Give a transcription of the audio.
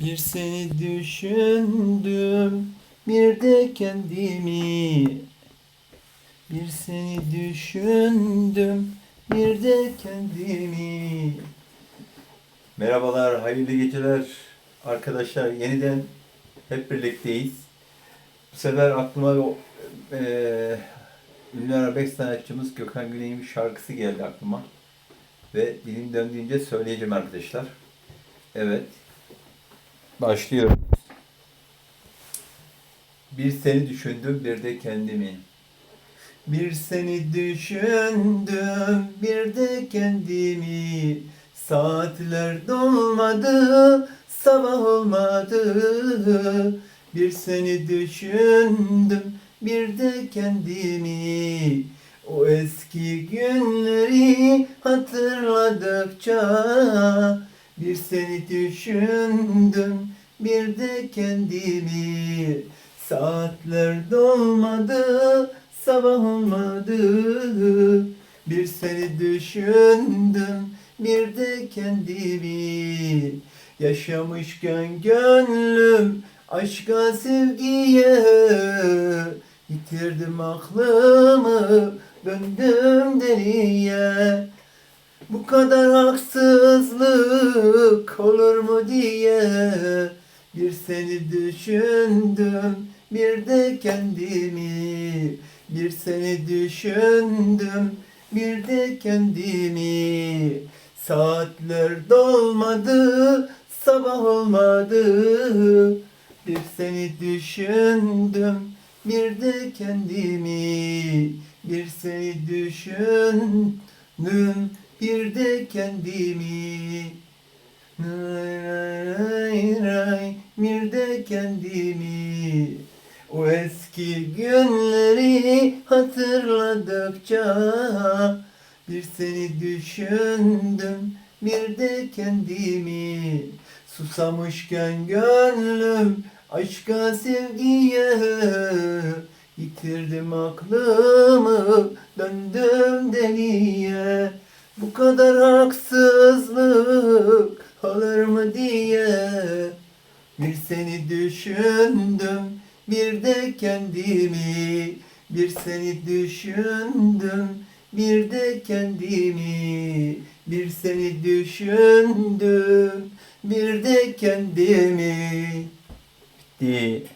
Bir seni düşündüm, bir de kendimi. Bir seni düşündüm, bir de kendimi. Merhabalar, hayırlı geceler arkadaşlar. Yeniden hep birlikteyiz. Bu sefer aklıma eee ünlü arabesk sanatçımız Gökhan Güney'in şarkısı geldi aklıma. Ve dilim döndüğünce söyleyeceğim arkadaşlar. Evet. Başlıyorum. Bir seni düşündüm, bir de kendimi. Bir seni düşündüm, bir de kendimi. Saatler dolmadı, sabah olmadı. Bir seni düşündüm, bir de kendimi. O eski günleri hatırladıkça bir seni düşündüm, bir de kendimi. Saatler dolmadı, sabah olmadı. Bir seni düşündüm, bir de kendimi. Yaşamışken gönlüm aşka sevgiye Yitirdim aklımı, döndüm deliye. Bu kadar haksızlık olur mu diye bir seni düşündüm, bir de kendimi. Bir seni düşündüm, bir de kendimi. Saatler dolmadı, sabah olmadı. Bir seni düşündüm, bir de kendimi. Bir seni düşündüm, bir de kendimi. Ray ray bir de kendimi. O eski günleri hatırladıkça bir seni düşündüm, bir de kendimi. Susamışken gönlüm aşka sevgiye Yitirdim aklımı, döndüm haksızlık olur mu diye bir seni düşündüm, bir de kendimi. Bir seni düşündüm, bir de kendimi. Bir seni düşündüm, bir de kendimi. Bitti.